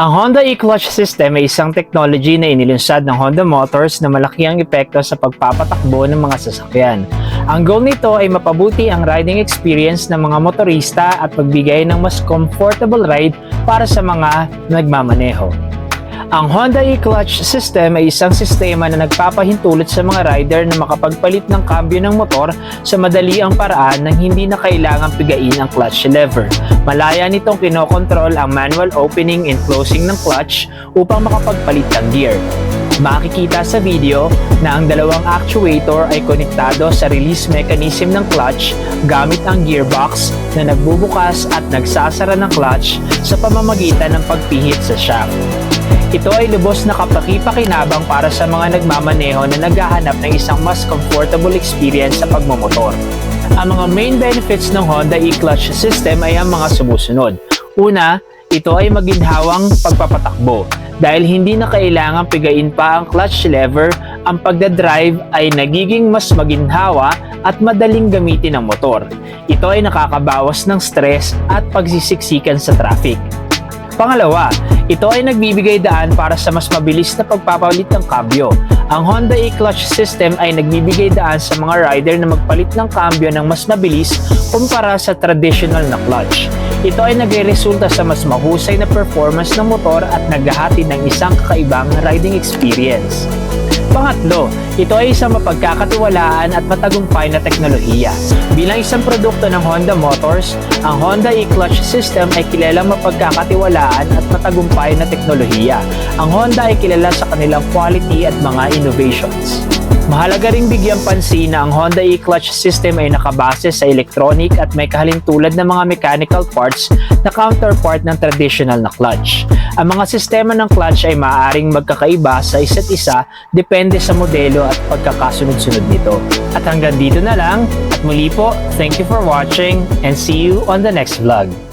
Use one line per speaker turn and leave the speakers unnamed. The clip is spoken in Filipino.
Ang Honda e-clutch system ay isang technology na inilunsad ng Honda Motors na malaki ang epekto sa pagpapatakbo ng mga sasakyan. Ang goal nito ay mapabuti ang riding experience ng mga motorista at magbigay ng mas comfortable ride para sa mga nagmamaneho. Ang Honda e-clutch system ay isang sistema na nagpapahintulot sa mga rider na makapagpalit ng kambyo ng motor sa madali ang paraan nang hindi na kailangang pigain ang clutch lever. Malaya nitong kinokontrol ang manual opening and closing ng clutch upang makapagpalit ng gear. Makikita sa video na ang dalawang actuator ay konektado sa release mechanism ng clutch gamit ang gearbox na nagbubukas at nagsasara ng clutch sa pamamagitan ng pagpihit sa shaft. Ito ay lubos na kapakipakinabang para sa mga nagmamaneho na naghahanap ng isang mas comfortable experience sa pagmamotor. Ang mga main benefits ng Honda e-clutch system ay ang mga sumusunod. Una, ito ay maginhawang pagpapatakbo. Dahil hindi na kailangang pigain pa ang clutch lever, ang pagdadrive ay nagiging mas maginhawa at madaling gamitin ng motor. Ito ay nakakabawas ng stress at pagsisiksikan sa traffic. Pangalawa, ito ay nagbibigay daan para sa mas mabilis na pagpapalit ng kambyo. Ang Honda e-clutch system ay nagbibigay daan sa mga rider na magpalit ng kambyo ng mas mabilis kumpara sa traditional na clutch. Ito ay nagre-resulta sa mas mahusay na performance ng motor at naghahatid ng isang kakaibang riding experience. Pangatlo, ito ay isang mapagkakatiwalaan at matagumpay na teknolohiya. Bilang isang produkto ng Honda Motors, ang Honda e-clutch system ay kilalang mapagkakatiwalaan at matagumpay na teknolohiya. Ang Honda ay kilala sa kanilang quality at mga innovations. Mahalaga ring bigyang pansin na ang Honda e-clutch system ay nakabase sa electronic at may kahalintulad na mga mechanical parts na counterpart ng traditional na clutch. Ang mga sistema ng clutch ay maaaring magkakaiba sa isa't isa depende sa modelo at pagkakasunod-sunod nito. At hanggang dito na lang at muli po, thank you for watching and see you on the next vlog.